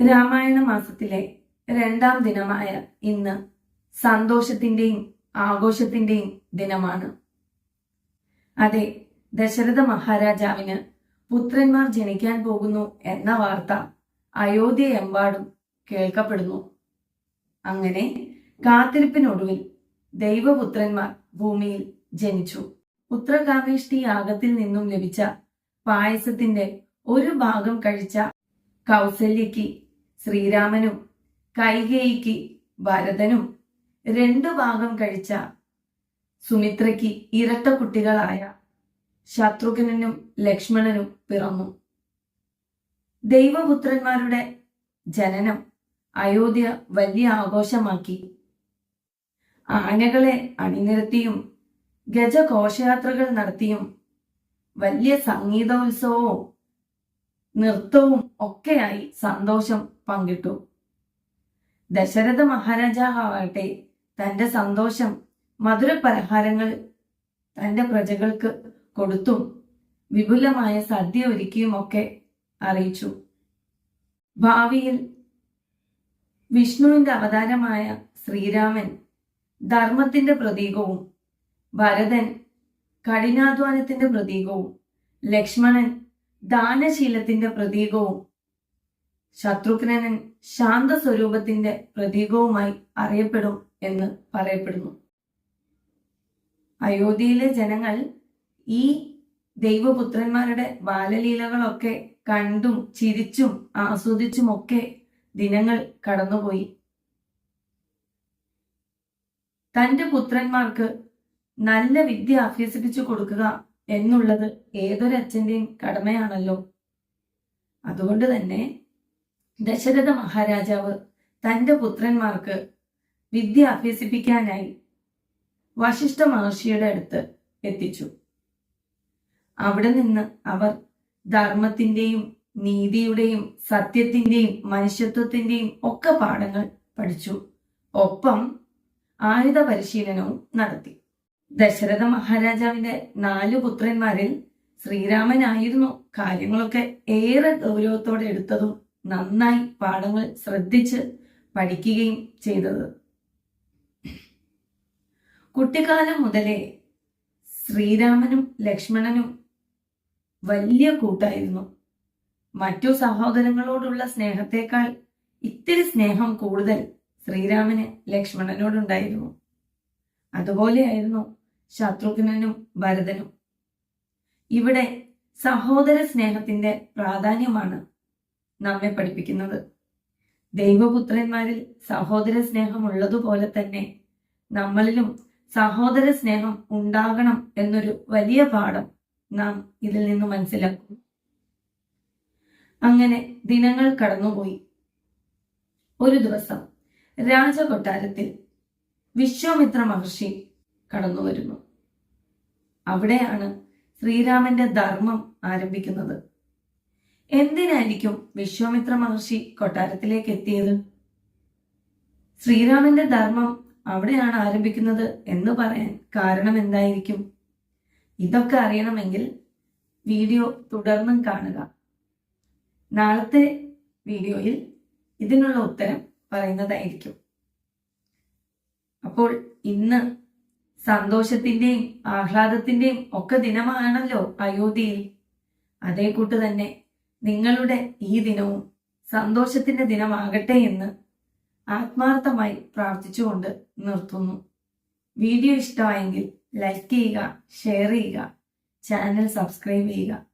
രാമായണ മാസത്തിലെ രണ്ടാം ദിനമായ ഇന്ന് സന്തോഷത്തിന്റെയും ആഘോഷത്തിന്റെയും ദിനമാണ്. അതെ ദശരഥ മഹാരാജാവിന് പുത്രന്മാർ ജനിക്കാൻ പോകുന്നു എന്ന വാർത്ത അയോധ്യയെമ്പാടും കേൾക്കപ്പെടുന്നു. അങ്ങനെ കാത്തിരിപ്പിനൊടുവിൽ ദൈവപുത്രന്മാർ ഭൂമിയിൽ ജനിച്ചു. പുത്രകാമേഷ്ടി യാഗത്തിൽ നിന്നും ലഭിച്ച പായസത്തിന്റെ ഒരു ഭാഗം കഴിച്ച കൗസല്യയ്ക്ക് ശ്രീരാമനും കൈകേയിക്ക് ഭരതനും രണ്ടു ഭാഗം കഴിച്ച സുമിത്രയ്ക്ക് ഇരട്ട കുട്ടികളായ ശത്രുഘ്നനും ലക്ഷ്മണനും പിറന്നു. ദൈവപുത്രന്മാരുടെ ജനനം അയോധ്യ വലിയ ആഘോഷമാക്കി. ആനകളെ അണിനിരത്തിയും ഗജഘോഷയാത്രകൾ നടത്തിയും വലിയ സംഗീതോത്സവവും നൃത്തവും ഒക്കെയായി സന്തോഷം പങ്കിട്ടു. ദശരഥ മഹാരാജാവട്ടെ തന്റെ സന്തോഷം മധുര പലഹാരങ്ങൾ തന്റെ പ്രജകൾക്ക് കൊടുത്തും വിപുലമായ സദ്യ ഒരുക്കിയുമൊക്കെ അറിയിച്ചു. ഭാവിയിൽ വിഷ്ണുവിന്റെ അവതാരമായ ശ്രീരാമൻ ധർമ്മത്തിന്റെ പ്രതീകവും ഭരതൻ കഠിനാധ്വാനത്തിന്റെ പ്രതീകവും ലക്ഷ്മണൻ ദാനശീലത്തിന്റെ പ്രതീകവും ശത്രുഘ്നൻ ശാന്ത സ്വരൂപത്തിന്റെ പ്രതീകവുമായി അറിയപ്പെടും എന്ന് പറയപ്പെടുന്നു. അയോധ്യയിലെ ജനങ്ങൾ ഈ ദൈവപുത്രന്മാരുടെ ബാലലീലകളൊക്കെ കണ്ടും ചിരിച്ചും ആസ്വദിച്ചുമൊക്കെ ദിനങ്ങൾ കടന്നുപോയി. തന്റെ പുത്രന്മാർക്ക് നല്ല വിദ്യ അഭ്യസിപ്പിച്ചു കൊടുക്കുക എന്നുള്ളത് ഏതൊരച്ഛന്റെയും കടമയാണല്ലോ. അതുകൊണ്ട് തന്നെ ദശരഥ മഹാരാജാവ് തന്റെ പുത്രന്മാർക്ക് വിദ്യ അഭ്യസിപ്പിക്കാനായി വശിഷ്ഠ മഹർഷിയുടെ അടുത്ത് എത്തിച്ചു. അവിടെ നിന്ന് അവർ ധർമ്മത്തിന്റെയും നീതിയുടെയും സത്യത്തിന്റെയും മനുഷ്യത്വത്തിന്റെയും ഒക്കെ പാഠങ്ങൾ പഠിച്ചു. ഒപ്പം ആയുധ പരിശീലനവും നടത്തി. ദശരഥ മഹാരാജാവിന്റെ നാല് പുത്രന്മാരിൽ ശ്രീരാമനായിരുന്നു. കാര്യങ്ങളൊക്കെ ഏറെ ഗൗരവത്തോടെ എടുത്തതും നന്നായി പാഠങ്ങൾ ശ്രദ്ധിച്ച് പഠിക്കുകയും ചെയ്തത്. കുട്ടിക്കാലം മുതലേ ശ്രീരാമനും ലക്ഷ്മണനും വലിയ കൂട്ടായിരുന്നു. മറ്റു സഹോദരങ്ങളോടുള്ള സ്നേഹത്തെക്കാൾ ഇത്തിരി സ്നേഹം കൂടുതൽ ശ്രീരാമന് ലക്ഷ്മണനോടുണ്ടായിരുന്നു. അതുപോലെയായിരുന്നു ശത്രുഘ്നനും ഭരതനും. ഇവിടെ സഹോദര സ്നേഹത്തിന്റെ പ്രാധാന്യമാണ് നമ്മെ പഠിപ്പിക്കുന്നത്. ദൈവപുത്രന്മാരിൽ സഹോദര സ്നേഹം ഉള്ളതുപോലെ തന്നെ നമ്മളിലും സഹോദര സ്നേഹം ഉണ്ടാകണം എന്നൊരു വലിയ പാഠം നാം ഇതിൽ നിന്ന് മനസ്സിലാക്കും. അങ്ങനെ ദിനങ്ങൾ കടന്നുപോയി. ഒരു ദിവസം രാജകൊട്ടാരത്തിൽ വിശ്വാമിത്ര മഹർഷി കടന്നു വരുന്നു അവിടെയാണ് ശ്രീരാമന്റെ ധർമ്മം ആരംഭിക്കുന്നത്. എന്തിനായിരിക്കും വിശ്വാമിത്ര മഹർഷി കൊട്ടാരത്തിലേക്ക് എത്തിയത്? ശ്രീരാമന്റെ ധർമ്മം അവിടെയാണ് ആരംഭിക്കുന്നത് എന്ന് പറയാൻ കാരണം എന്തായിരിക്കും? ഇതൊക്കെ അറിയണമെങ്കിൽ വീഡിയോ തുടർന്നും കാണുക. നാളത്തെ വീഡിയോയിൽ ഇതിനുള്ള ഉത്തരം പറയുന്നതായിരിക്കും. അപ്പോൾ ഇന്ന് സന്തോഷത്തിന്റെയും ആഹ്ലാദത്തിന്റെയും ഒക്കെ ദിനമാണല്ലോ അയോധ്യയിൽ. അതേ കൂട്ട് തന്നെ നിങ്ങളുടെ ഈ ദിനവും സന്തോഷത്തിന്റെ ദിനമാകട്ടെ എന്ന് ആത്മാർത്ഥമായി പ്രാർത്ഥിച്ചുകൊണ്ട് നിർത്തുന്നു. വീഡിയോ ഇഷ്ടമായെങ്കിൽ ലൈക്ക് ചെയ്യുക ഷെയർ ചെയ്യുക ചാനൽ സബ്സ്ക്രൈബ് ചെയ്യുക.